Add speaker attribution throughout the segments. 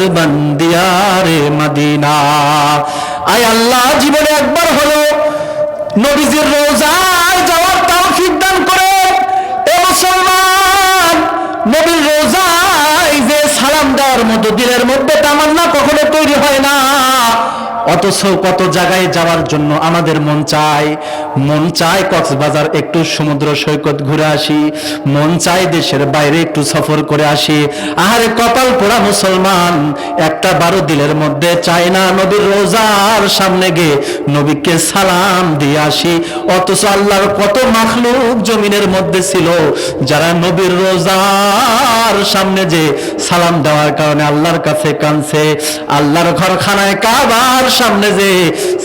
Speaker 1: কাদবান দিয়ারে Medina. আয় আল্লাহ, জীবনে একবার হলো নবীজির রোজায় যাওয়ার তৌফিক দান করে। এ মুসলমান, নবীর রোজায় যে সালাম দেওয়ার মতো দিলের মধ্যে তামান্না কখনো তৈরি হয় না। অথচ কত জায়গায় যাওয়ার জন্য আমাদের মন চায়। মন চায় কক্সবাজার একটু সমুদ্র সৈকত ঘুরে আসি। মন চায় দেশের বাইরে একটু সফর করে আসি। আহারে কপাল পোড়া মুসলমান, একটা বারো দিলের মধ্যে চায় না নবীর রোজার সামনে গিয়ে নবীকে সালাম দিয়ে আসি। অথচ আল্লাহর কত মাখলুক জমিনের মধ্যে ছিল, যারা নবীর রোজার সামনে যে সালাম দেওয়ার কারণে আল্লাহর কাছে কানছে আল্লাহর ঘরখানায় কাবার সামনে যে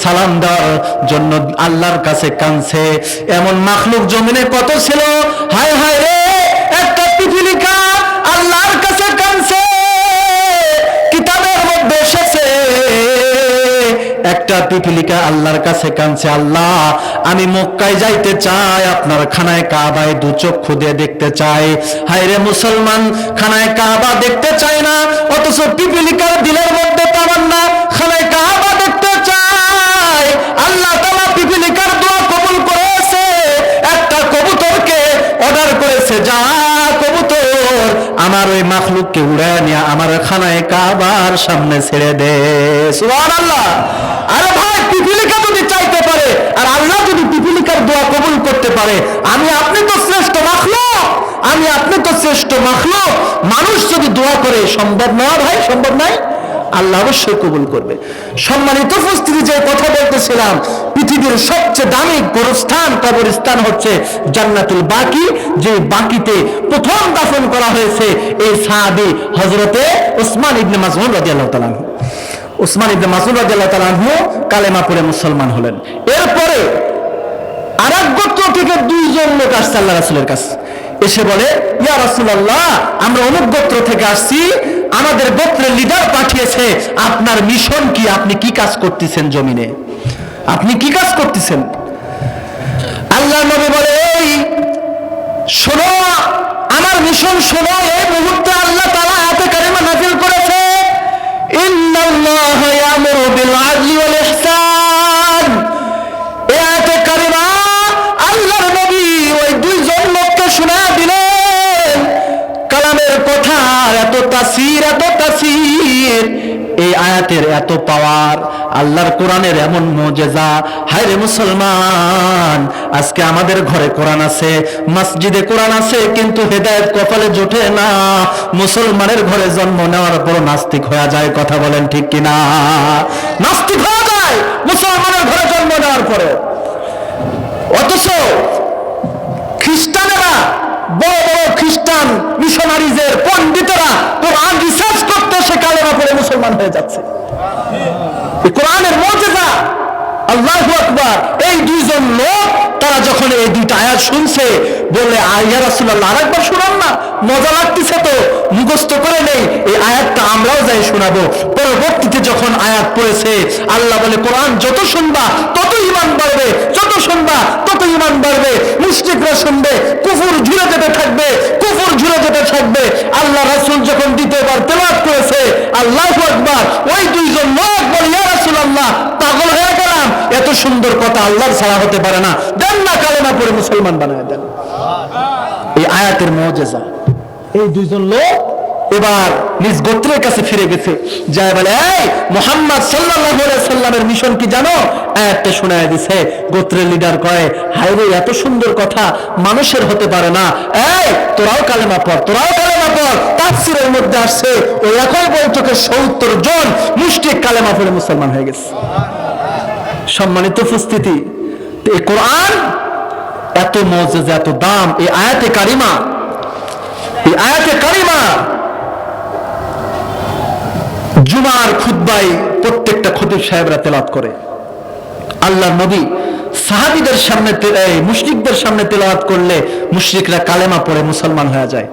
Speaker 1: সালাম দেওয়ার জন্য আল্লাহর কাছে কানছে এমন মাখলুক জমিনে কত ছিল? হায় হায় রে, একটা পিপিলিকা আল্লাহর কাছে কানছে কিতাবের মধ্যে এসেছে। একটা পিপিলিকা আল্লাহর কাছে কানছে আল্লাহ, আমি মক্কায় যাইতে চাই, আপনার খানায় কাবায় দু চক্ষু দিয়ে দেখতে চাই। হায় রে মুসলমান, খানায় কাবা দেখতে চায় না, অথচ পিপিলিকার দিলের মধ্যে তামান্না আমার ওই মাখলুককে উড়ায় নিয়ে আমার খানায় কাবার সামনে ছেড়ে দে। সুবহানাল্লাহ। আরে ভাই, পিপিলিকা যদি চাইতে পারে, আর আল্লাহ যদি পিপিলিকার দোয়া কবুল করতে পারে, আমি, আপনি তো শ্রেষ্ঠ মাখলুক। আমি, আপনি তো শ্রেষ্ঠ মাখলুক। মানুষ যদি দোয়া করে, সম্ভব না ভাই, সম্ভব নয় আল্লাহ অবশ্যই কবুল করবে। সম্মানিত উপস্থিতি যে কথা বলতেছিলাম, পৃথিবীর সবচেয়ে দামি গোরস্থান, কবরস্থান হচ্ছে জান্নাতুল বাকি, যে বাকিতে প্রথম দাফন করা হয়েছে এই সাহাবি হজরতে ওসমান ইবনে মাসউদ রাদিয়াল্লাহু তাআলা। ওসমান ইবনে মাসউদ রাদিয়াল্লাহু তাআলা কালেমা পড়ে মুসলমান হলেন। এরপরে আর এক গোত্র থেকে দুইজন লোক আসছে আল্লাহ রাসুলের কাছে। এসে বলে, ইয়া রাসূলুল্লাহ, আমরা অমুক গোত্র থেকে আসছি আমাদের গোত্রের লিডার পাঠিয়েছে, আপনার মিশন কি? আপনি কি কাজ করতেছেন জমিনে? আপনি কি কাজ করতেছেন? আল্লাহ নবী বলে, এই, শোনো, আমার মিশন শোনো, এই মুহূর্তে আল্লাহ তাআলা আয়াতে কারিমা নাযিল করেছে, ইন্নাল্লাহ ইয়ামুরু বিল আদলি ওয়াল ইহসান। আয়াতের এত পাওয়ার, আল্লাহর কোরআনের এমন মজেজা। হায় রে মুসলমান, আজকে আমাদের ঘরে কোরআন আছে, মসজিদে কোরআন আছে, কিন্তু হেদায়েত কপালে জোটে না। মুসলমানের ঘরে জন্ম নেওয়ার পর নাস্তিক হয়ে যায়, কথা বলেন ঠিক কিনা? নাস্তিক হয়ে যায়, মুসলমানের ঘরে জন্ম নেওয়ার পরে অথচ খ্রিস্টানেরা, বড় বড় খ্রিস্টান মিশনারিজের পণ্ডিতেরা কোরআন রিসার্চ কালেমা পড়ে মুসলমান হয়ে যাচ্ছে। কোরআনের মর্যাদা, আল্লাহ আকবার। এই দুইজন লোক, তারা যখন এই দুইটা আয়াত শুনছে বলে আইয়া রাসূলুল্লাহ, আরেকবার শুনান না, মজা লাগতেছে তো, মুখস্থ করে নেই, এই আয়াতটা আমরাও যাই শোনাবো। পরবর্তীতে যখন আয়াত পড়েছে, আল্লাহ বলে, কোরআন যত শুনবা, তত ইমান বাড়বে, যত শুনবা, তত ইমান বাড়বে। মুশরিকরা শুনবে, কুফুর ঝুলে যেতে থাকবে, কুফুর ঝুলে যেতে থাকবে। আল্লাহ রাসূল যখন দিতে আল্লাহু আকবার। ওই দুইজন লোক বলে, ইয়া রাসূলুল্লাহ পাগল হয়ে গেলাম। এত সুন্দর কথা আল্লাহর ছাড়া হতে পারে না। দেন না কালেমা পড়ে মুসলমান বানায় দেন। এই আয়াতের মজেজা। এই দুইজন লোক এবার নিজ গোত্রের কাছে ফিরে গেছে। যায় বলে, এই মোহাম্মদ আলাইহি সাল্লামের মিশন কি জানো? আয়াতটা শোনায় দিছে। গোত্রের লিডার কয় হায় রে এত সুন্দর কথা মানুষের হতে পারে না। এই, তোরাও কালেমা পড়, তোরাও কালেমা তাফসীরের মধ্যে আসছে, ওই একই বৈঠকে 70 জন মুশরিক কালেমা পড়ে মুসলমান হয়ে গেছে। সম্মানিত উপস্থিতি এই কোরআন এত মজেজ, এত দাম, এই আয়াতে কারিমা, এই আয়াতে কারিমা জুমার খুদ্বাই প্রত্যেকটা খতিব সাহেবরা তেলাত করে। আল্লাহ নবী সাহাবিদের সামনে মুশরিকদের সামনে তেলাওয়াত করলে মুশরিকরা কালেমা পড়ে মুসলমান হয়ে যায়।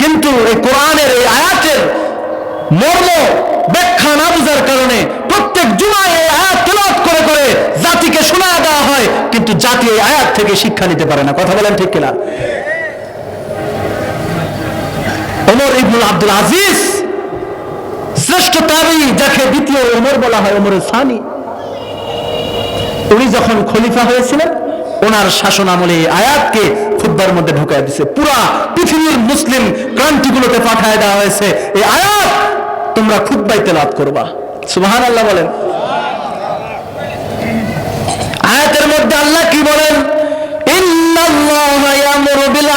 Speaker 1: কিন্তু এই কোরআনের, এই আয়াতের মর্ম ব্যাখ্যা না বুঝার কারণে প্রত্যেক জুমায় এই আয়াত করে করে জাতিকে শোনা দেওয়া হয়, কিন্তু জাতি এই আয়াত থেকে শিক্ষা নিতে পারে না। কথা বলেন ঠিক কিনা? ওমর ইবনুল আব্দুল আজিজ শ্রেষ্ঠ তাবি যাকে দ্বিতীয় ওমর বলা হয় ওমরের সানি। উনি যখন খলিফা হয়েছিলেন, ওনার শাসন আমলে আয়াতকে খুদ্বার মধ্যে ঢুকায় দিছে। পুরা পৃথিবীর মুসলিম ক্রান্তিগুলোতে পাঠায় দেওয়া হয়েছে। এই আয়াত তোমরা খুদ্বাই তেলাত করবা। সুবহান আল্লাহ বলেন। আয়াতের মধ্যে আল্লাহ কি বলেন? ইন্নাল্লাহা ইয়ামুরু বিল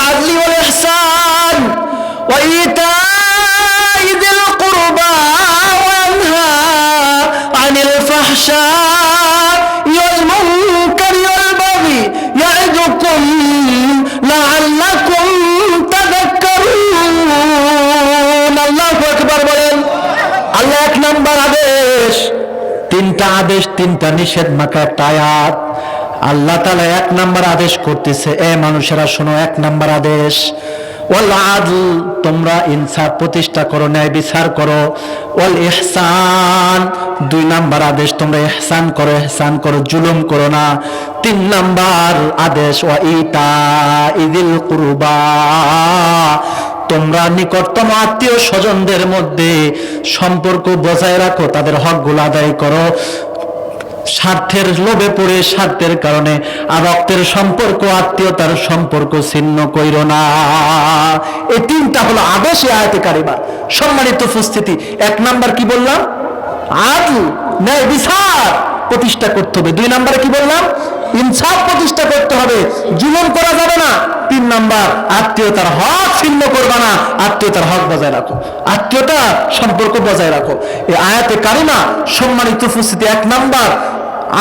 Speaker 1: তিনটা আদেশ, তিনটা নিষেধ মাকা একটা আয়াত। আল্লাহ তালা এক নাম্বার আদেশ করতেছে, এ মানুষেরা, শোনো, এক নাম্বার আদেশ। আদল, তোমরা ইনসাফ প্রতিষ্ঠা করো, ন্যায় বিচার করো। ওয়াল ইহসান, দুই নাম্বার আদেশ, তোমরা ইহসান করো ইহসান করো, জুলুম করো না। তিন নাম্বার আদেশ, ওয়া ইতা ইদিল কুরবা তোমরা নিকটতম আত্মীয় স্বজনদের মধ্যে সম্পর্ক বজায় রাখো, তাদের হকগুলো আদায় করো। স্বার্থের লোভে পড়ে স্বার্থের কারণে আর রক্তের সম্পর্ক, আত্মীয়তার সম্পর্ক ছিন্ন কইর না। এই তিনটা হলো আদেশে আয়তে কারিমা। সম্মানিত উপস্থিতি, এক নাম্বার কি বললাম? আদল ন্যায় বিচার প্রতিষ্ঠা করতে হবে। দুই নাম্বারে কি বললাম? ইনসাফ প্রতিষ্ঠা করতে হবে। জুলুম করা যাবে না। তিন নাম্বার, আত্মীয়তার হক ছিন্ন করবা না, আত্মীয়তার হক বজায় রাখো। আত্মীয়তা সম্পর্ক বজায় রাখো। এই আয়াতে কারিমা সম্মানিত উপস্থিতি এক নাম্বার,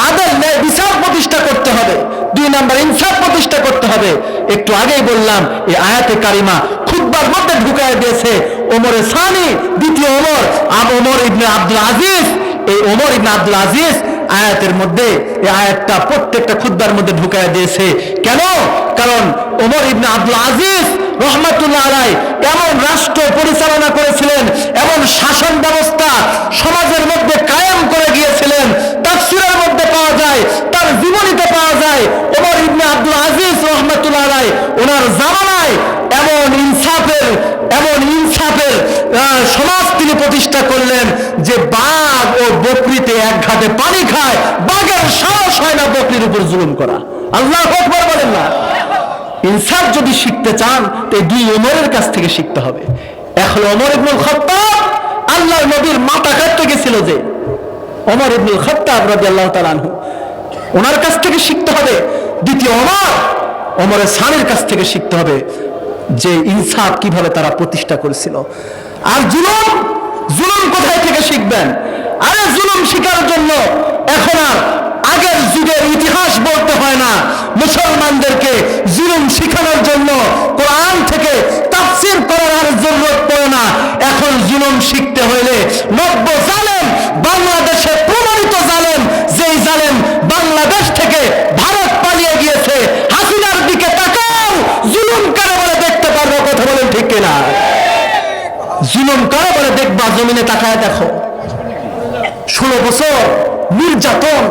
Speaker 1: আদল ন্যায় বিচার প্রতিষ্ঠা করতে হবে। দুই নাম্বার, ইনসাফ প্রতিষ্ঠা করতে হবে। একটু আগেই বললাম, এই আয়াতে কারিমা খুববার মধ্যে ঢুকায় দিয়েছে ওমরে সানি দ্বিতীয় ওমর, আব ওমর ইবনে আব্দুল আজিজ। এই ওমর ইবনে আব্দুল আজিজ আয়াতের মধ্যে, এই আয়াতটা প্রত্যেকটা খুদ্বার মধ্যে ঢুকায় দিয়েছে। কেন? কারণ ওমর ইবনে আব্দুল আজিজ রহমাতুল্লাহ আলাই এমন রাষ্ট্র পরিচালনা করেছিলেন, এমন শাসন ব্যবস্থা সমাজের মধ্যে কায়েম করে গিয়েছিলেন। তাফসিরের মধ্যে পাওয়া যায়, তার জীবনীতে পাওয়া যায়, ওমর ইবনে আব্দুল আজিজ রহমাতুল্লাহ আলাই ওনার জামানায় এমন ইনসাফের এমন ইনসাফের প্রতিষ্ঠা করলেন যে বাঘ ও বকরিতে এক ঘাটে পানি খায়, বাঘের সাহস হয় না বকরির উপর জুলুম করা। আল্লাহ আকবার বলেন না। ইনসাফ যদি শিখতে চান, তো দুই ওমরের কাছ থেকে শিখতে হবে। এখন ওমর ইবনুল খত্তাব, আল্লাহর নবীর মাথা কাটতে গেছিল যে ওমর ইবনুল খত্তাব রাদিয়াল্লাহু তাআলা আনহু, ওনার কাছ থেকে শিখতে হবে। দ্বিতীয় ওমর, ওমরের সানের কাছ থেকে শিখতে হবে যে ইনসাফ কীভাবে তারা প্রতিষ্ঠা করেছিল। আর জুলুম জুলুম কোথায় থেকে শিখবেন? আরে জুলুম শিকার জন্য এখন আর আগের যুগের ইতিহাস বলতে হয় না। মুসলমানদেরকে জুলুম শিখানোর জন্য কোরআন থেকে তাফসির করার আর জরুরত পড়ে না। এখন জুলুম শিখতে হইলে নব্য জালেম বাংলাদেশে প্রমাণিত জালেম যেই জালেম বাংলাদেশ থেকে ভারত পালিয়ে গিয়েছে হাসিনার দিকে তাকাও জুলুম কারে বলে দেখতে পারব কথা বলেন ঠিক কিনা জুলুম কারে বলে দেখবা, জমিনে তাকায় দেখো। ষোলো বছর নির্যাতন।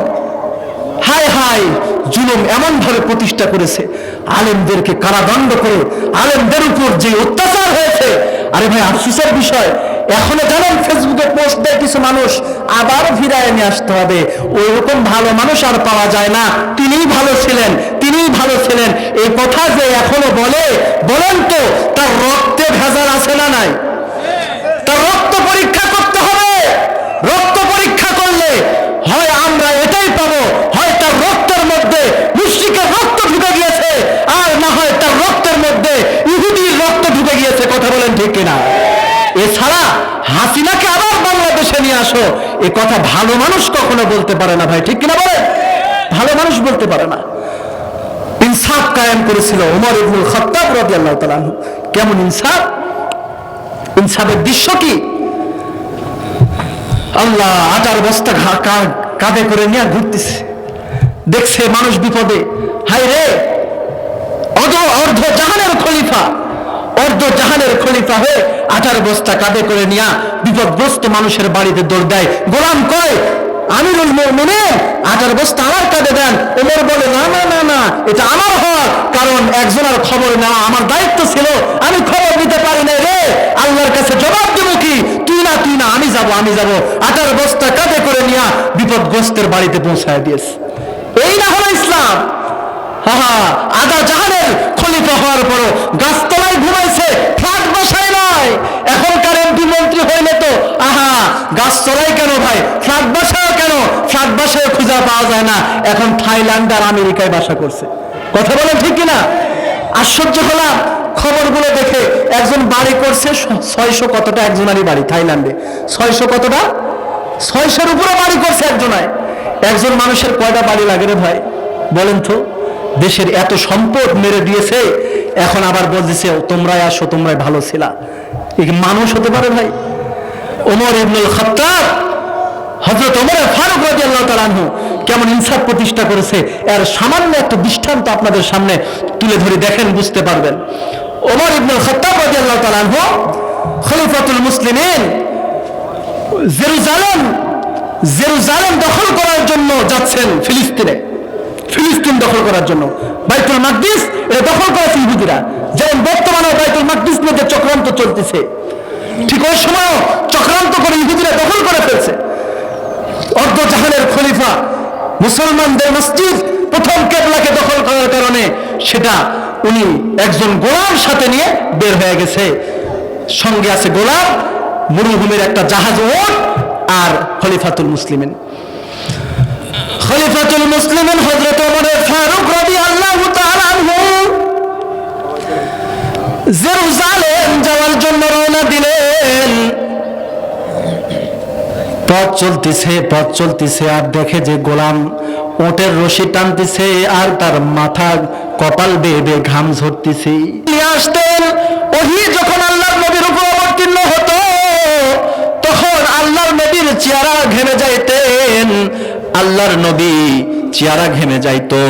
Speaker 1: হায় হায়, জুলুম এমন ভাবে প্রতিষ্ঠা করেছে। আলেমদেরকে কারাদণ্ড করে আলেমদের উপর যে অত্যাচার হয়েছে। আরে ভাই, আফসোসের বিষয়, এখনও জানেন ফেসবুকে পোস্ট দেয় কিছু মানুষ, আবার ফিরায় নিয়ে আসতে হবে। ওই রকম ভালো মানুষ আর পাওয়া যায় না। তিনিই ভালো ছিলেন, তিনিই ভালো ছিলেন। এই কথা যে এখনও বলে, বলেন তো, তার রক্তে ভেজাল আছে না নাই তার রক্ত পরীক্ষা করতে হবে রক্ত পরীক্ষা করলে হয় আমরা এটাই পাবো, হয় তার রক্তের মধ্যে মুশ্রিকের রক্ত ঢুকে গিয়েছে, আর না হয় তার রক্তের মধ্যে ইহুদির রক্ত ঢুকে গিয়েছে, কথা বলেন ঠিক কিনা? এছাড়া হাসিনাকে আবার বাংলাদেশে নিয়ে আসো, এ কথা ভালো মানুষ কখনো বলতে পারে না ভাই, ঠিক কিনা বলে? ভালো মানুষ বলতে পারে না। ইনসাফ কায়েম করেছিল ওমর ইবনুল খত্তাব রাদিয়াল্লাহু তাআলা। কেমন ইনসাফ? ইনসাফের দৃশ্য কি? আল্লাহ আটার বস্তা কাঁধে করে নিয়ে ঘুরতেছে। দেখছে মানুষ বিপদে। হাই রে! অর্ধ জাহানের খলিফা। অর্ধ জাহানের খলিফা হয়ে আটার বস্তা কাঁধে করে নিয়ে বিপদগ্রস্ত মানুষের বাড়িতে দৌড় দেয়। গোলাম কয়, আমিরুল মুমিনিন, আটার বস্তা আমার কাঁধে দেন। ওমর বলে, না না না না, এটা আমার হক, কারণ একজনের খবর নেওয়া আমার দায়িত্ব ছিল। আমি খবর নিতে পারি না রে। আল্লাহর কাছে জবাব দেবো কি? তুই না তুই না আমি যাব আমি যাব। আটার বস্তা কাঁধে করে নিয়ে বিপদগ্রস্তের বাড়িতে পৌঁছায় দিয়েছে। এই না হলো ইসলাম। হা আদা জাহানের খলিফা হওয়ার পরও গাছতলায় ঘুমাইছে, ফ্ল্যাট বসায় নাই। এখনকার এমপি মন্ত্রী হইলে তো, আহা, গাছতলায় কেন ভাই? ফ্ল্যাট বাসায় কেন? ফ্ল্যাট বাসায় খুঁজে পাওয়া যায় না। এখন থাইল্যান্ড আর আমেরিকায় বাসা করছে। কথা বলে ঠিক কিনা? আশ্চর্য হলাম। খবরগুলো দেখে একজন বাড়ি করছে ছয়শো কতটা একজনারই বাড়ি, থাইল্যান্ডে। ছয়শো কতটা? ছয়শোর উপরে বাড়ি করছে একজনায়। একজন মানুষের কয়টা বাড়ি লাগে রে ভাই? বলেন তো। দেশের এত সম্পদ মেরে দিয়েছে, এখন আবার বলতেছে তোমরাই আসো, তোমরাই ভালো ছিলা। মানুষ হতে পারে ভাই? ওমর ইবনুল খত্তাব হজরত ওমর ফারুক রাজি আল্লাহ তালানহু কেমন ইনসাফ প্রতিষ্ঠা করেছে, এর সামান্য একটা দৃষ্টান্ত আপনাদের সামনে তুলে ধরে দেখেন, বুঝতে পারবেন। ওমর ইবনুল খত্তাব আল্লাহ তালানহু খলিফাতুল মুসলিমিন, জেরুজালেম জেরুজালেম দখল করার জন্য যাচ্ছেন ফিলিস্তিনে। ফিলিস্তিন দখল করার জন্য। বাইতুল মাকদিস এটা দখল করেছে ইহুদিরা। যেমন বর্তমানে বাইতুল মাকদিস মধ্যে চক্রান্ত চলতেছে। ঠিক ওই সময়ও চক্রান্ত করে ইহুদিরা দখল করে ফেলছে। অর্ধ জাহানের খলিফা মুসলমানদের মসজিদ প্রথম কেবলাকে দখল করার কারণে সেটা উনি একজন গোলাম সাথে নিয়ে বের হয়ে গেছে। সঙ্গে আছে গোলাম, মরুভূমির একটা জাহাজ ওট আর খলিফাতুল মুসলিমিন। খলিফাতুল মুসলিমিন ওমর ফারুক তাআলা আনহু জেরুজালেম যাওয়ার জন্য রওনা দিলেন। পথ চলতেছে পথ চলতেছে, আর দেখে যে গোলাম ওটের রশি টানতেছে আর তার মাথা কপাল বেয়ে বেয়ে ঘাম ঝরতেছে। আসতেন, ওহি যখন আল্লাহর নবীর উপর অবতীর্ণ হতো, তখন আল্লাহর নবীর চেহারা ঘেমে যাইতেন। আল্লাহর নবী চেহারা ঘেমে যাইতো।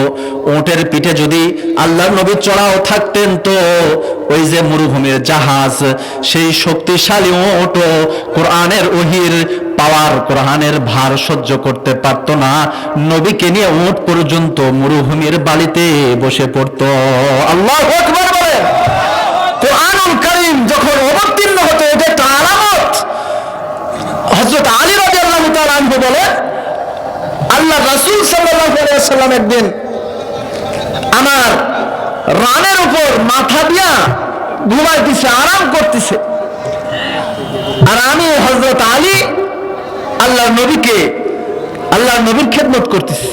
Speaker 1: ওটের পিঠে যদি আল্লাহর নবী চড়াও থাকতেন তো ওই যে মরুভূমির জাহাজ, সেই শক্তিশালী ওটো কোরআনের ওহির পাওয়ার, কোরআনের ভার সহ্য করতে পারতো না। নবীকে নিয়ে ওট পর্যন্ত মরুভূমির বালিতে বসে পড়তো। আল্লাহ কোরআনুল করিম যখন অবতীর্ণ হতো, এটা একটা আলামত। হযরত আলী তাআলা আনহু বলেন আল্লাহ রাসূল আলাইহি সাল্লাম একদিন আমার রানের উপর মাথা দিয়া ঘুমাইতেছে, আরাম করতেছে। আর আমি হজরত আলী আল্লাহ নবীকে আল্লাহ নবীর খেদমত করতেছি।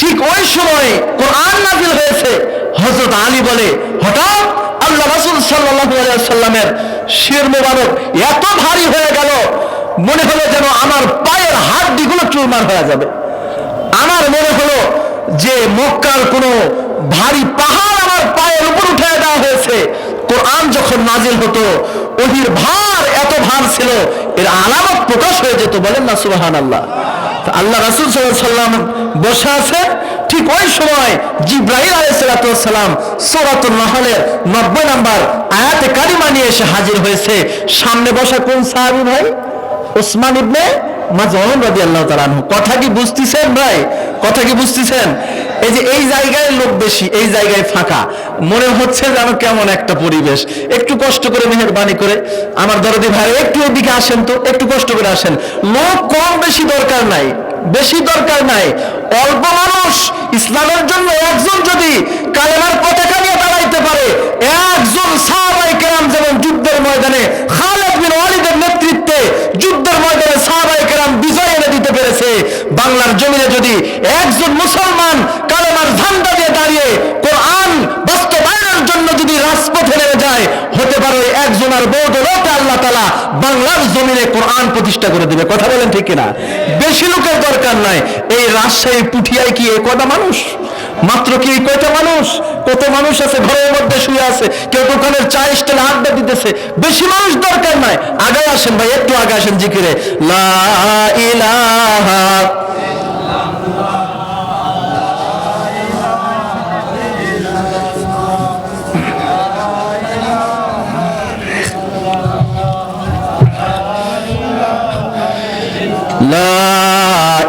Speaker 1: ঠিক ওই সময় কোরআন নাজিল হয়েছে হজরত আলী বলে, হঠাৎ আল্লাহ রাসূল আলাইহি সাল্লামের শির মোবারক এত ভারী হয়ে গেল, মনে হলো যেন আমার পায়ের হাড্ডিগুলো চুরমার হয়ে যাবে। আমার মনে হলো যে মক্কার কোনো ভারী পাহাড় আমার পায়ের উপর উঠে দেওয়া হয়েছে। কোরআন যখন নাজিল হতো, ওহির ভার এত ভার ছিল, এর আলামত প্রকাশ হয়ে যেত, বলেন না সুবাহান আল্লাহ আল্লাহ রাসুল সাল্লাম বসে আছে ঠিক ওই সময় জিব্রাহিম আলাইসালাম সৌরাতুল নহলের নব্বই নাম্বার আয়াতে কারিমা নিয়ে এসে হাজির হয়েছে। সামনে বসা কোন সাহাবি ভাই? ওসমান ইবনে কথা কি বুঝতেছেন ভাই? কথা কি বুঝতেছেন? এই যে এই জায়গায় লোক বেশি, এই জায়গায় ফাঁকা। মনে হচ্ছে যেন কেমন একটা পরিবেশ। একটু কষ্ট করে মেহরবানি করে। আমার দরদি ভাই, একটু এদিকে আসেন তো, একটু কষ্ট করে আসেন। লোক কম, বেশি দরকার নাই। বেশি দরকার নাই। অল্প মানুষ, ইসলামের জন্য একজন যদি কালেমার পতাকা নিয়ে দাঁড়াইতে পারে, একজন সাহাবাই কেরাম যেমন যুদ্ধের ময়দানে খালেদ বিন ওয়ালিদের নেতৃত্বে যুদ্ধের ময়দানে সাহাবাই কেরাম বিজয় এনে দিতে পেরেছে বাংলার জমিনে যদি একজন মুসলমান কালেমার ঝান্ডা দিয়ে দাঁড়িয়ে কোরআন বাস্তবায়নের জন্য যদি রাজপথে নেমে যায়, হতে পারে একজনের বৌদলতে আল্লাহ তালা বাংলার জমিনে কোরআন প্রতিষ্ঠা করে দিবে। কথা বলেন ঠিক কিনা? বেশি লোকের দরকার নাই। এই রাজশাহী পুঠিয়ায় কি এই কটা মানুষ? মাত্র কি কয়টা মানুষ? কত মানুষ আছে, ঘরের মধ্যে শুয়ে আছে, কেউ দোকানের চা স্টেলে আড্ডা দিতেছে। বেশি মানুষ দরকার নাই। আগে আসেন ভাই, একটু আগে আসেন জিকিরে। লা ইলাহা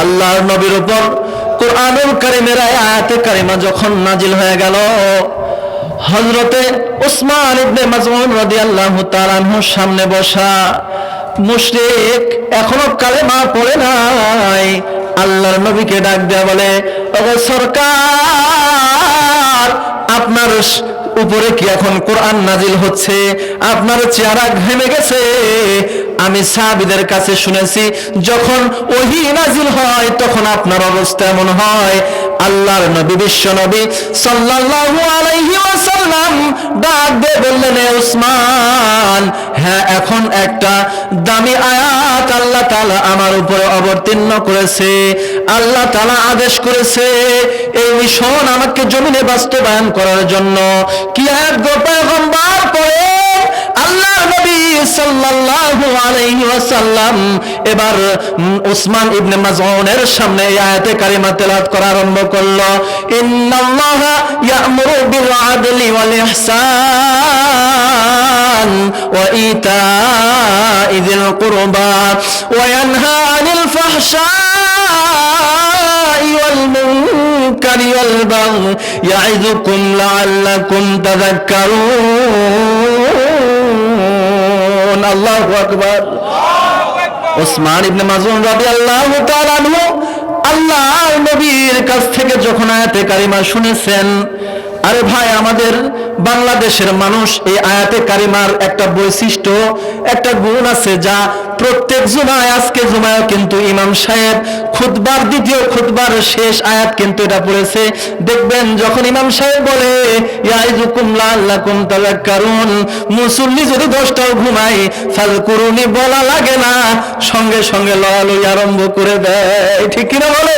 Speaker 1: আল্লাহর নবীর উপর কোরআনুল কারীমের আয়াতে কারিমা যখন নাজিল হয়ে গেল, হযরতে উসমান ইবনে মাজমুন রাদিয়াল্লাহু তাআলা আনহুর সামনে বসা, মুশরিক, এখনও কালেমা পড়ে নাই? আল্লাহর নবীকে ডাক দেয়া বলে, ওগো সরকার, আপনার উপরে কি এখন কোরআন নাজিল হচ্ছে? আপনার চেহারা ঘেমে গেছে। আমি সাহাবিদের কাছে শুনেছি, যখন ওহি নাজিল হয়, তখন আপনার অবস্থা এমন হয়। আল্লাহর নবী, বিশ্ব নবী সাল্লাল্লাহু আলাইহি ওয়াসাল্লাম ডাক দিয়ে বললেন, "এ উসমান হ্যাঁ এখন একটা দামি আয়াত আল্লাহ তালা আমার উপরে অবতীর্ণ করেছে। আল্লাহ তালা আদেশ করেছে এই মিশন আমাকে জমিনে বাস্তবায়ন করার জন্য। কি এক গো পয়গম্বর পড়ে আল্লাহ নবী সাল্লাল্লাহু আলাইহি এবার উসমান ইবনে মাজউনের সামনে এই আয়াতে কারিমা তেলাওয়াত করা আরম্ভ করল। ইন্নাল্লাহা ইয়া'মুরু বিল কুরবা ওয়া ইয়ানহা আনিল ফাহশা'i ওয়াল মুনকারি আল্লাহু আল্লাহ নবীর কাছ থেকে যখন আয়াতে কারিমা শুনেছেন আরে ভাই আমাদের বাংলাদেশের মানুষ এই আয়াতে কারিমার একটা বৈশিষ্ট্য, একটা গুণ আছে যা প্রত্যেক জুমায়, আজকে জুমায় কিন্তু ইমাম সাহেব খুতবার, দ্বিতীয় খুতবার শেষ আয়াত কিন্তু এটা পড়েছে। দেখবেন যখন ইমাম সাহেব বলে মুসল্লি যদি দশটাও ফাজকুরুনি বলা লাগে না। সঙ্গে সঙ্গে লয়ালই আরম্ভ করে দেয়। ঠিক কিনা বলে?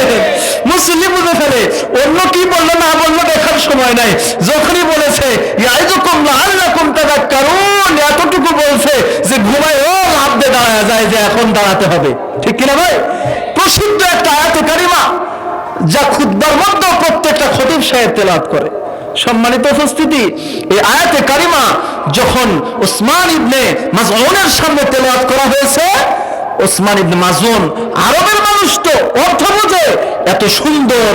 Speaker 1: মুসল্লি বুঝে ফেলে। অন্য কি বলল না বলল দেখার সময় নাই। যখনই বলেছে এতটুকু বলছে যে ঘুমায় ও দিয়ে দাঁড়ায় যায় যে এখন দাঁড়াতে হবে। ঠিক কিনা ভাই? প্রসিদ্ধ একটা আয়াতে কারিমা যা খুদ্বার মধ্যে প্রত্যেকটা খতিব সাহেব তেলাওয়াত করে। সম্মানিত উপস্থিতি, এই আয়াতে কারিমা যখন ওসমান ইবনে মাজউনের সামনে তেলাওয়াত করা হয়েছে, ওসমান ইবনে মাজুন আরবের মানুষ তো অর্থ বুঝে এত সুন্দর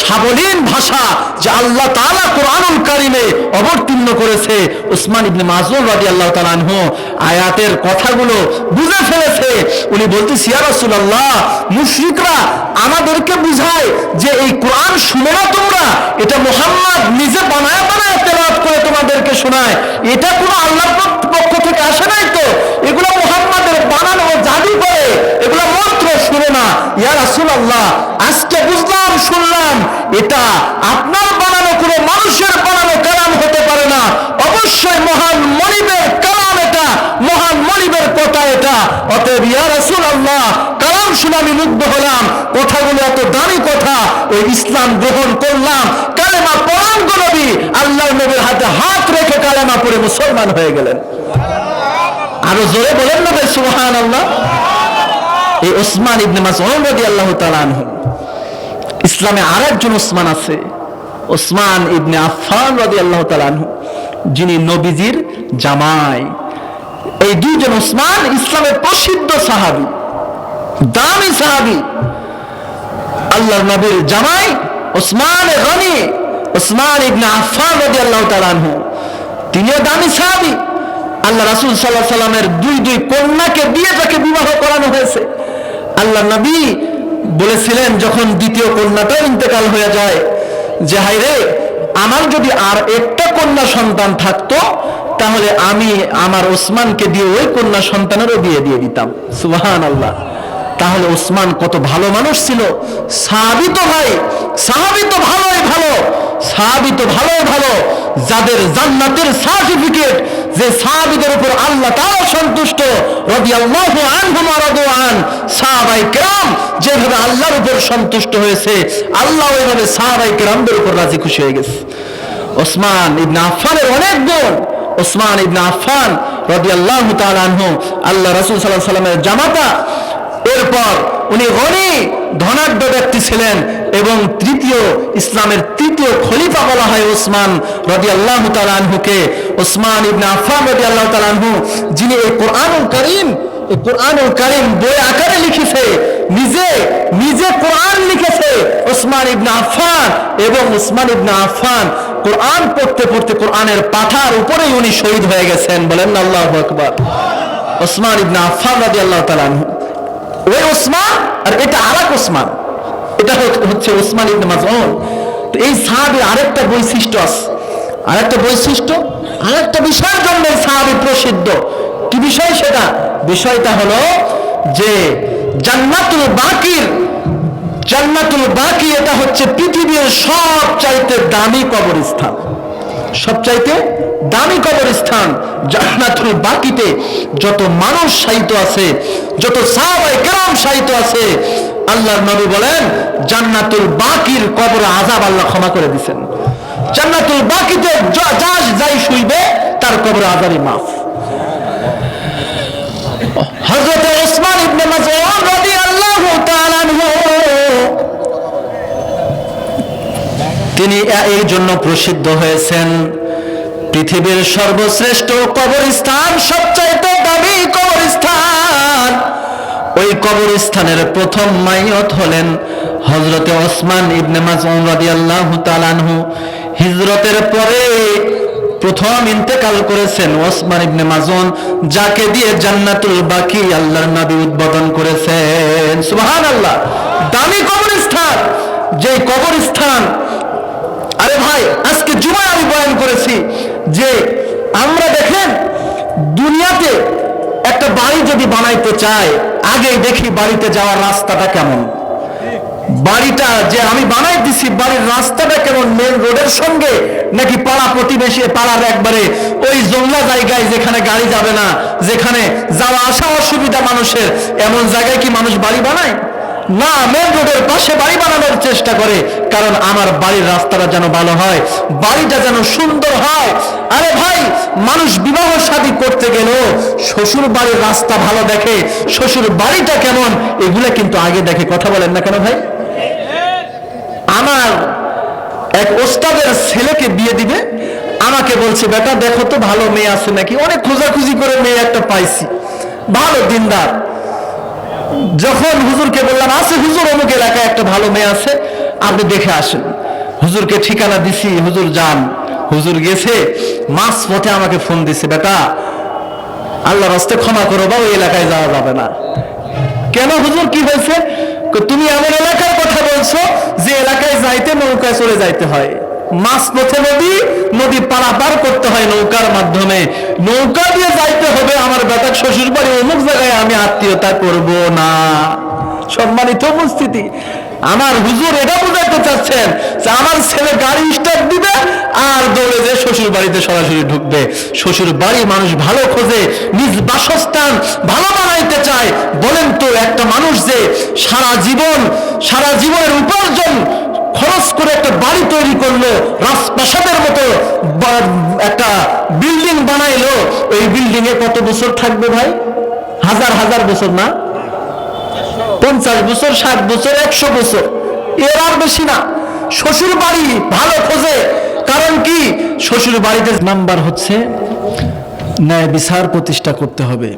Speaker 1: সাবলীন ভাষা যে আল্লাহ তাআলা কোরআনুল কারিমে অবতীর্ণ করেছে। ওসমান ইবনে মাজুন রাদিয়াল্লাহু তাআলা আনহু আয়াতের কথাগুলো বুঝে ফেলেছে। উনি বলতেছি, ইয়া রাসূলুল্লাহ, মুশরিকরা আমাদেরকে বুঝায় যে এই কোরআন শুনে না তোমরা, এটা মুহাম্মদ নিজে বানায় বানায় তেলাওয়াত করে তোমাদেরকে শোনায়। এটা কোনো আল্লাহর পক্ষ থেকে আসে নাই তো? এগুলো মুহাম্মাদের বানানো জাদু করে, এগুলো মন্ত্র শুনে না। ইয়া রাসূলুল্লাহ, আজকে বুঝলাম, শুনলাম, এটা আপনার বানানো, কোনো মানুষের বানানো কালাম হতে পারে না। অবশ্যই মহান মনিবের কালাম এটা, মহান মনিবের কথা এটা। অতএব ইয়া রাসূলুল্লাহ, কালাম শুনে আমি মুগ্ধ হলাম, কথাগুলো এত দামি কথা, ওই ইসলাম গ্রহণ করলাম। কালেমা পড়ান গো আল্লাহ নবীর হাতে হাত রেখে কালেমা পড়ে মুসলমান হয়ে গেলেন। আরও জোরে বলেন না ভাই সুবহান আল্লাহ এই ওসমান ইবনে মাসউদ রাদিয়াল্লাহু তাআলা আনহু। ইসলামে আরেকজন ওসমান আছে, ওসমান ইবনে আফফান রাদিয়াল্লাহু তাআলা আনহু, যিনি নবীজির জামাই। এই দুইজন ওসমান ইসলামের প্রসিদ্ধ সাহাবী, দামি সাহাবী। আল্লাহর নবীর জামাই ওসমান গনি, ওসমান ইবনে আফফান রাদিয়াল্লাহু তাআলা আনহু। তিনিও দামি সাহাবী। আল্লাহ রাসূল আলাইহি সাল্লামের দুই দুই কন্যাকে দিয়ে তাকে বিবাহ করানো হয়েছে। আল্লাহ নবী বলেছিলেন, যখন দ্বিতীয় কন্যাটাও ইন্তেকাল হয়ে যায়, যে হাই রে, আমার যদি আর একটা কন্যা সন্তান থাকতো, তাহলে আমি আমার ওসমানকে দিয়ে ওই কন্যা সন্তানেরও বিয়ে দিয়ে দিতাম। সুবহান আল্লাহ তাহলে ওসমান কত ভালো মানুষ ছিল। সাহাবি তো ভাই, সাহাবি তো ভালোই ভালো, সাহাবি তো ভালোই ভালো। যাদের জান্নাতের সার্টিফিকেট যে সাহাবিদের উপর আল্লাহ তাআলা সন্তুষ্ট, রাদিয়াল্লাহু আনহুম ওয়া রাদু আন কেরাম যেভাবে আল্লাহর উপর সন্তুষ্ট হয়েছে, আল্লাহ ওইভাবে সাহাবায়ে কেরামদের উপর রাজি খুশি হয়ে গেছে। ওসমান ইবনে আফফানের অনেক গুণ। ওসমান ইবনে আফফান রাদিয়াল্লাহু তাআলা আনহু, আল্লাহ রাসূল আলাইহি সাল্লামের জামাতা। এরপর উনি গনি ধনাঢ্য ব্যক্তি ছিলেন এবং তৃতীয় ইসলামের তৃতীয় খলিফা বলা হয় ওসমান রদি আল্লাহ তালানহুকে ওসমান ইবনে আফান রদি আল্লাহ তালানহু যিনি এই কোরআনুল করিম, এই কোরআনুল করিম বই আকারে লিখেছে, নিজে নিজে কোরআন লিখেছে ওসমান ইবনে আফান এবং ওসমান ইবনে আফান কোরআন পড়তে পড়তে কোরআনের পাঠার উপরেই উনি শহীদ হয়ে গেছেন বলেন আল্লাহ আকবার। ওসমান ইবনে আফান আল্লাহ ওই ওসমান আর এটা আরেক ওসমান। এটা হচ্ছে- হচ্ছে ওসমান ইবনে মাজউন তো এই সাহাবীর আরেকটা বৈশিষ্ট্য আছে। আরেকটা বৈশিষ্ট্য, আরেকটা বিষয়ের জন্য সাহাবী প্রসিদ্ধ। কি বিষয় সেটা? বিষয়টা হলো যে জান্নাতুল বাকির, জান্নাতুল বাকি এটা হচ্ছে পৃথিবীর সব চাইতে দামি কবরস্থান। সবচাইতে দামি কবরস্থান জান্নাতুল বাকিতে যত মানুষ সাহিত্য আছে, যত সাহাবায়ে কেরাম সাহিত্য আছে আল্লাহর নবী বলেন, জান্নাতুল বাকির কবর আযাব আল্লাহ ক্ষমা করে দিবেন জান্নাতুল বাকিতে যা- যা যাই শুইবে, তার কবর আযাবই মাফ। হযরত ওসমান ইবনে মাসউদ রাদিয়াল্লাহু তাআলা তিনি এই জন্য প্রসিদ্ধ হয়েছেন। পৃথিবীর সর্বশ্রেষ্ঠ কবরস্থান, সবচাইতে দামি কবরস্থান ওই কবরস্থানের প্রথম মাইয়ত হলেন হজরতে ওসমান ইবনে মাসউদ রাদিয়াল্লাহু তাআলা আনহু। হিজরতের পরে প্রথম ইন্তেকাল করেছেন ওসমান ইবনে মাজুন যাকে দিয়ে জান্নাতুল বাকি আল্লাহর নবী উদ্বোধন করেছেন। সুবহানাল্লাহ। দামি কবরস্থান। যে কবরস্থান, আরে ভাই, আজকে জুমায় আমি বয়ান করেছি যে আমরা দেখেন দুনিয়াতে একটা বাড়ি যদি বানাইতে চায় আগে দেখি বাড়িতে যাওয়ার রাস্তাটা কেমন। বাড়িটা যে আমি বানাই দিছি, বাড়ির রাস্তাটা কেমন মেন রোডের সঙ্গে, নাকি পাড়া প্রতিবেশী, পাড়ার একবারে ওই জংলা জায়গায় যেখানে গাড়ি যাবে না, যেখানে যাওয়া আসা অসুবিধা মানুষের, এমন জায়গায় কি মানুষ বাড়ি বানায়? না মেন রোডের পাশে বাড়ি বানানোর চেষ্টা করে, কারণ আমার বাড়ির রাস্তাটা যেন ভালো হয়, বাড়িটা যেন সুন্দর হয়। আরে ভাই, মানুষ বিবাহ শাদী করতে গেলেও শ্বশুর বাড়ির রাস্তা ভালো দেখে, শ্বশুর বাড়িটা কেমন, এগুলো কিন্তু আগে দেখে কথা বলেন না কেন ভাই? আমার এক ওস্তাদের ছেলেকে বিয়ে দিবে, আমাকে বলছে, বেটা, দেখো তো ভালো মেয়ে আছে নাকি? অনেক খোঁজাখুঁজি করে মেয়ে একটা পাইছি। ভালো দিনদার। যখন হুজুরকে বললাম, আছে হুজুর, অমুক এলাকায় একটা ভালো মেয়ে আছে, আপনি দেখে আসেন। হুজুরকে ঠিকানা দিছি, হুজুর, যান। হুজুর গেছে মাস পথে আমাকে ফোন দিছে, বেটা আল্লাহ রাস্তে ক্ষমা করো বা ওই এলাকায় যাওয়া যাবে না। কেন হুজুর, কি হয়েছে? তুমি এমন এলাকার কথা বলছো যে এলাকায় যাইতে, নৌকায় চলে যাইতে হয়। মাছ পথে নদী নদী পারাপার করতে হয় নৌকার মাধ্যমে। নৌকা দিয়ে যাইতে হবে আমার বেটা শ্বশুর বাড়ি অমুক জায়গায় আমি আত্মীয়তা করব না। সম্মানিত উপস্থিতি, আমার হুজুর এটা বোঝাতে চাচ্ছেন যে আমার ছেলে গাড়ি স্টার্ট দিবে আর দৌড়ে যে শ্বশুর বাড়িতে সরাসরি ঢুকবে। শ্বশুর বাড়ি মানুষ ভালো খোঁজে, নিজ বাসস্থান ভালো বানাইতে চায়। বলেন তো একটা মানুষ যে সারা জীবন, সারা জীবনের উপার্জন খরচ করে একটা বাড়ি তৈরি করল, রাজপ্রাসাদের মতো একটা বিল্ডিং বানাইলো ওই বিল্ডিং এ কত বছর থাকবে ভাই? হাজার হাজার বছর না? পঞ্চাশ বছর, ষাট বছর, একশো বছর। এর আর বেশি না। শ্বশুর বাড়ি ভালো খোঁজে। কারণ কি? শ্বশুর বাড়িতে নাম্বার হচ্ছে, ন্যায় বিচার প্রতিষ্ঠা করতে হবে।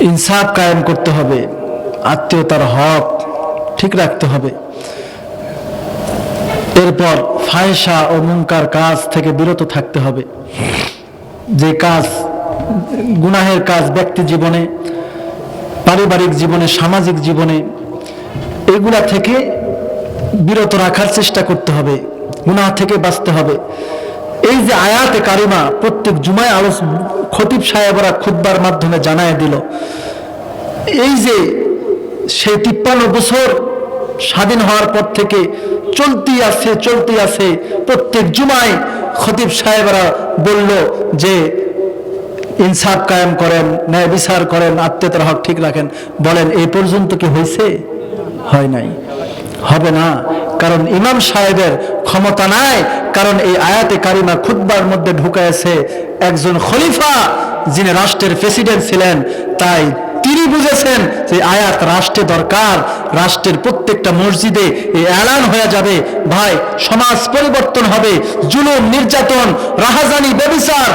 Speaker 1: ইনসাফ কায়েম করতে হবে। আত্মীয়তার হক ঠিক রাখতে হবে। এরপর ফায়সা ও মুনকার কাজ থেকে বিরত থাকতে হবে। যে কাজ, গুনাহের কাজ ব্যক্তি জীবনে, পারিবারিক জীবনে, সামাজিক জীবনে, এগুলা থেকে বিরত রাখার চেষ্টা করতে হবে, গুনাহ থেকে বাঁচতে হবে। এই যে আয়াতে কারিমা প্রত্যেক জুমায় আলোচ, খতিব সাহেবরা খুদ্বার মাধ্যমে জানায় দিল, এই যে সেই তিপ্পান্ন বছর স্বাধীন হওয়ার পর থেকে চলতি আছে চলতি আছে। প্রত্যেক জুমায় খতিব সাহেবরা বলল যে, ইনসাফ কায়েম করেন, ন্যায় বিচার করেন, আত্মীয়তার হক ঠিক রাখেন। বলেন এই পর্যন্ত কি হয়েছে? হয় নাই। হবে না। কারণ ইমাম সাহেবের ক্ষমতা নাই। কারণ এই আয়াতে কারিমা খুতবার মধ্যে ঢুকাইছে একজন খলিফা যিনি রাষ্ট্রের প্রেসিডেন্ট ছিলেন। তাই বুঝেছেন যে আয়াত রাষ্ট্রে দরকার, রাষ্ট্রের প্রত্যেকটা মসজিদে এই এলান হয়ে যাবে। ভাই, সমাজ পরিবর্তন হবে, জুলুম, নির্যাতন, রাহাজানি ব্যবিচার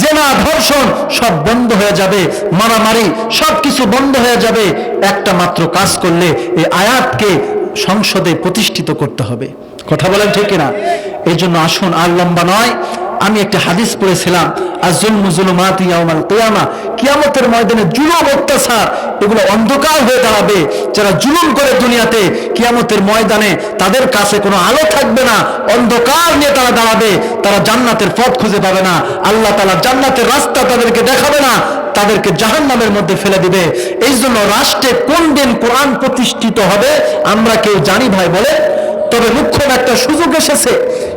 Speaker 1: জেনা, ধর্ষণ সব বন্ধ হয়ে যাবে, মারামারি সব কিছু বন্ধ হয়ে যাবে। একটা মাত্র কাজ করলে এই আয়াতকে সংসদে প্রতিষ্ঠিত করতে হবে। কথা বলেন ঠিক কিনা? এই জন্য আসুন আর লম্বা নয়। আমি একটা হাদিস পড়েছিলাম আজুল মুজুলুমাত ইয়াউমাল কিয়ামা, কিয়ামতের ময়দানে জুলুম, অত্যাচার, এগুলো অন্ধকার হয়ে দাঁড়াবে। যারা জুলুম করে দুনিয়াতে, কিয়ামতের ময়দানে তাদের কাছে কোনো আলো থাকবে না, অন্ধকার নিয়ে তারা দাঁড়াবে, তারা জান্নাতের পথ খুঁজে পাবে না। আল্লাহ তাআলা জান্নাতের রাস্তা তাদেরকে দেখাবে না, তাদেরকে জাহান্নামের মধ্যে ফেলে দিবে। এই জন্য রাষ্ট্রে কোন দিন কোরআন প্রতিষ্ঠিত হবে, আমরা কেউ জানি ভাই বলে তবে মুখ্যম একটা সুযোগ এসেছে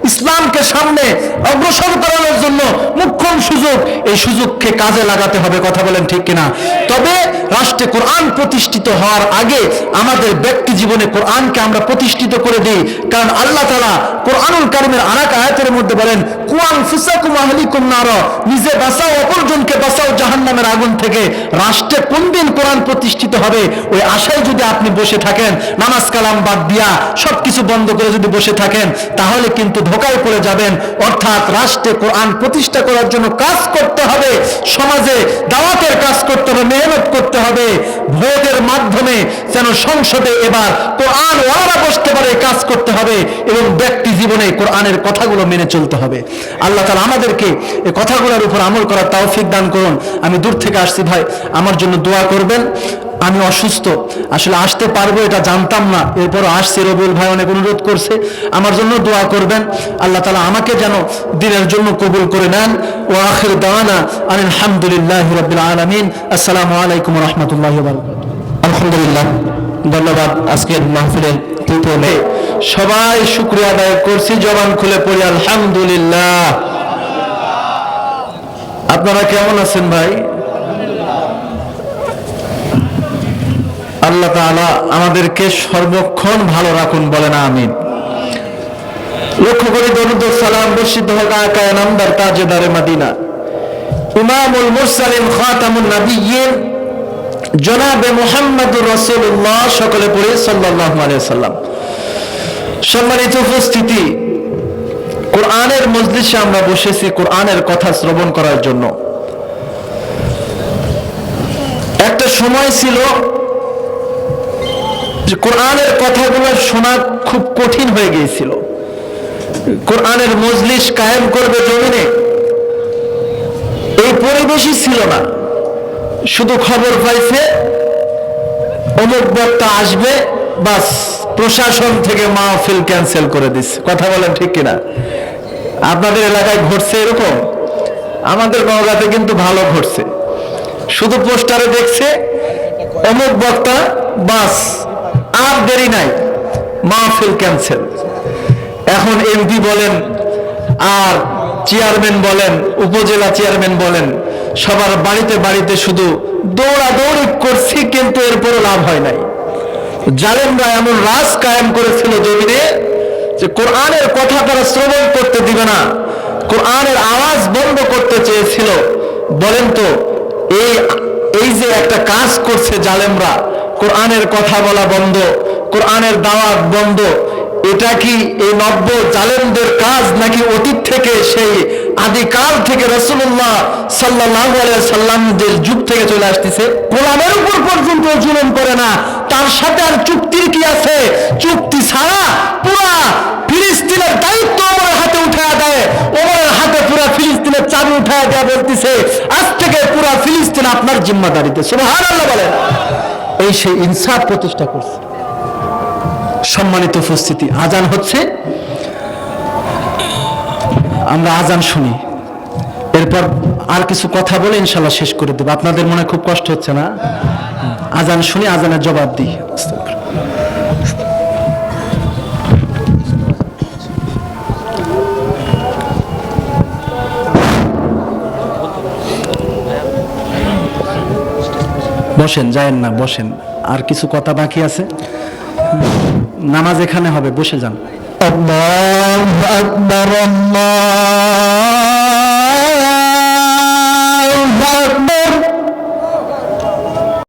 Speaker 1: ইসলামকে সামনে অগ্রসর করানোর জন্য মুখ্যম সুযোগ। এই সুযোগকে কাজে লাগাতে হবে, কথা বলেন ঠিক কিনা? তবে রাষ্ট্রে কোরআন প্রতিষ্ঠিত হওয়ার আগে আমাদের ব্যক্তি জীবনে কোরআনকে আমরা প্রতিষ্ঠিত করে দিই। কারণ আল্লাহ তালা কোরআনুল কারিমের আরাক আয়াতের মধ্যে বলেন, কুয়ান ফুসাকুম আহলিকুম নার নিজে বাঁচাও, অপরজনকে বাঁচাও জাহান্নামের আগুন থেকে রাষ্ট্রে কোন দিন কোরআন প্রতিষ্ঠিত হবে? ওই আশায় যদি আপনি বসে থাকেন, নামাজ কালাম বাদ দিয়া সবকিছু বন্ধ করে যদি বসে থাকেন, তাহলে কিন্তু ধোকায় পড়ে যাবেন। অর্থাৎ রাষ্ট্রে কোরআন প্রতিষ্ঠা করার জন্য কাজ করতে হবে, সমাজে দাওয়াতের কাজ করতে হবে, মেহনত করতে হবে। ভোটের মাধ্যমে যেন সংসদে এবার কোরআন ওয়ারা বসতে পারে, কাজ করতে হবে এবং ব্যক্তি জীবনে কোরআনের কথাগুলো মেনে চলতে হবে। আল্লাহ তালা আমাদেরকে এই কথাগুলোর উপর আমল করার তৌফিক দান করুন। আমি দূর থেকে আসছি ভাই, আমার জন্য দোয়া করবেন। আমি অসুস্থ, আসলে আসতে পারব এটা জানতাম না। এরপর আসছে রবিউল ভাই অনেক অনুরোধ করছে। আমার জন্য দোয়া করবেন। আল্লাহ তালা আমাকে যেন দিনের জন্য কবুল করে নেন। ও আখির দাওয়ানা আলহামদুলিল্লাহ রবিল আলমিন। আসসালামু আলাইকুম রহমতুল্লাহ আলহামদুলিল্লাহ। ধন্যবাদ আজকের মাহফিলের তৃতীয় সবাই শুক্রিয়া আদায় করছি, জবান খুলে পড়ি, আলহামদুলিল্লাহ। আপনারা কেমন আছেন ভাই? আল্লাহ তাআলা আমাদেরকে সর্বক্ষণ ভালো রাখুন বলেন, আমিন। লক্ষ্য করি দরুদ সালাম বর্ষিত হোক আকায় নামদার তাজেদারে মাদিনা। ইমামুল মুরসালিন খাতামুন নাবিয়্যিন জনাবে মুহাম্মদুর রাসূলুল্লাহ সকলে পড়ে সাল্লাল্লাহু আলাইহি সাল্লাম। সম্মানিত উপস্থিতি, কোরআনের মজলিসে আমরা বসেছি কোরআনের কথা শ্রবণ করার জন্য। একটা সময় ছিল কোরআনের কথাগুলো শোনা খুব কঠিন হয়ে গিয়েছিল। কোরআনের মজলিস কায়েম করবে জমিনে। এই পরিবেশই ছিল না। শুধু খবর পাইছে, অমুক বক্তা আসবে, বাস প্রশাসন থেকে মাহফিল ক্যান্সেল করে দিচ্ছে। কথা বলেন ঠিক কিনা? আপনাদের এলাকায় ঘটছে এরকম? আমাদের নওগাঁতে কিন্তু ভালো ঘটছে। শুধু পোস্টারে দেখছে, অমুক বক্তা, বাস, আর দেরি নাই, মাহফিল ক্যান্সেল। এখন এমপি বলেন, আর চেয়ারম্যান বলেন, উপজেলা চেয়ারম্যান বলেন, সবার বাড়িতে বাড়িতে শুধু দৌড়াদৌড়ি করছি কিন্তু এরপরও লাভ হয় নাই। জালেমরা এমন রাজ কায়েম করেছিল জমিনে যে কোরআনের কথা তারা শ্রবণ করতে দিবে না, কোরআনের আওয়াজ বন্ধ করতে চেয়েছিল। বলেন তো, এই এই যে একটা কাজ করছে জালেমরা, কোরআনের কথা বলা বন্ধ, কোরআনের দাওয়াত বন্ধ এটা কি এই নব্য জালেমদের কাজ নাকি অতীত থেকে সেই আদিকাল থেকে রসুল্লাহ সাল্লাহ সাল্লামদের যুগ থেকে চলে আসতেছে? কোরআনের উপর পর্যন্ত জুলুম করে না, তার সাথে আর চুক্তির কি আছে? চুক্তি ছাড়া পুরা ফিলিস্তিনের দায়িত্ব ওমরের হাতে উঠে দেয়, ওমরের হাতে পুরা ফিলিস্তিনের চাবি উঠে দেয়া বলতেছে, আজ থেকে পুরা ফিলিস্তিন আপনার জিম্মাদারিতে। সুবহানাল্লাহ বলেন। এই সেই ইনসাফ প্রতিষ্ঠা করছে। সম্মানিত উপস্থিতি। আজান হচ্ছে। আমরা আজান শুনি। এরপর আর কিছু কথা বলে ইনশাল্লাহ শেষ করে দেবো। আপনাদের মনে খুব কষ্ট হচ্ছে না? আজান শুনি, আজানের জবাব দিই। বসেন, যায়েন না, বসেন। আর কিছু কথা বাকি আছে? নামাজ এখানে হবে বসে যান। আল্লাহ আকবার আল্লাহ